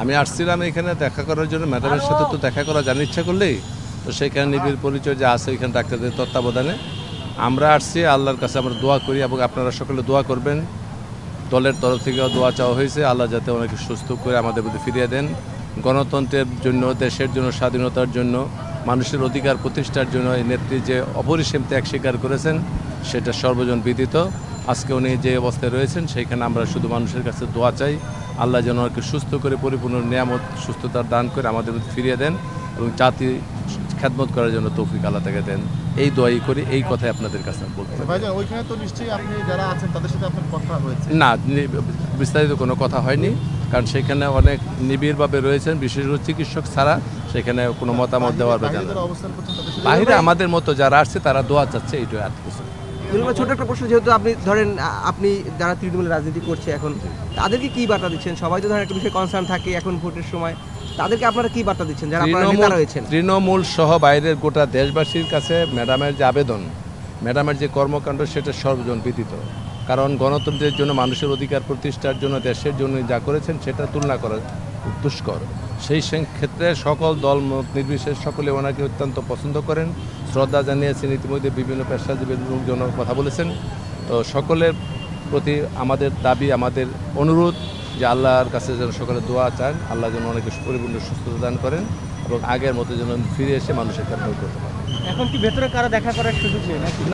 আমি আসছিলাম এখানে দেখা করার জন্য। ম্যাডামের সাথে তো দেখা করা জানার ইচ্ছা করলেই। তো সেখানে নিবিড় পরিচয় যে আছে এখানে ডাক্তারদের তত্ত্বাবধানে। আমরা আসছি আল্লাহর কাছে আমরা দোয়া করি এবং আপনারা সকলে দোয়া করবেন। দলের তরফ থেকেও দোয়া চাওয়া হয়েছে। আল্লাহ যাতে ওনাকে সুস্থ করে আমাদের মধ্যে ফিরিয়ে দেন। গণতন্ত্রের জন্য দেশের জন্য স্বাধীনতার জন্য মানুষের অধিকার প্রতিষ্ঠার জন্য এই নেত্রী যে অপরিসীম ত্যাগ স্বীকার করেছেন সেটা সর্বজন বিদিত। আজকে উনি যে অবস্থায় রয়েছেন সেইখানে আমরা শুধু মানুষের কাছে দোয়া চাই। আল্লাহ যেন ওনাকে সুস্থ করে পরিপূর্ণ নিয়ামত সুস্থতার দান করে আমাদের ফিরিয়ে দেন এবং জাতি খ্যাতমত করার জন্য তৌফিক আল্লাহ তাকে দেন। এই দোয়াই করি এই কথাই আপনাদের কাছে বলতে। ওইখানে তো নিশ্চয়ই আপনি যারা আছেন তাদের সাথে আপনার কথা হয়েছে। না বিস্তারিত কোনো কথা হয়নি কারণ সেখানে অনেক নিবিড়ভাবে রয়েছেন বিশেষজ্ঞ চিকিৎসক ছাড়া সেখানে কোনো মতামত দেওয়ার বাইরে আমাদের মতো যারা আসছে তারা দোয়া চাচ্ছে এইটাই আর কিছু। ছোট একটা প্রশ্ন যেহেতু আপনি ধরেন আপনি যারা তৃণমূলের রাজনীতি করছে এখন তাদেরকে কি বার্তা দিচ্ছেন? সবাই তো ধরেন একটা বিষয়ে কনসার্ন থাকে এখন ভোটের সময়। তাদেরকে আপনারা কি বার্তা দিচ্ছেন? যারা আপনারা তৃণমূল রয়েছেন। তৃণমূল সহ বাইরের গোটা দেশবাসীর কাছে ম্যাডামের যে আবেদন ম্যাডামের যে কর্মকাণ্ড সেটা সর্বজন বিদিত কারণ গণতন্ত্রের জন্য মানুষের অধিকার প্রতিষ্ঠার জন্য দেশের জন্য যা করেছেন সেটা তুলনা করা দুষ্কর সেই ক্ষেত্রে সকল দল নির্বিশেষ সকলে ওনাকে অত্যন্ত পছন্দ করেন। শ্রদ্ধা জানিয়েছেন ইতিমধ্যে বিভিন্ন পেশাজীবীর লোকজন কথা বলেছেন। তো সকলের প্রতি আমাদের দাবি, আমাদের অনুরোধ যে আল্লাহর কাছে যেন সকলে দোয়া চান, আল্লাহ যেন অনেকে পরিপূর্ণ সুস্থতা দান করেন এবং আগের মতো যেন ফিরে এসে মানুষের কাছে এখন কি ভেতরে কারা দেখা করার সুযোগ নেই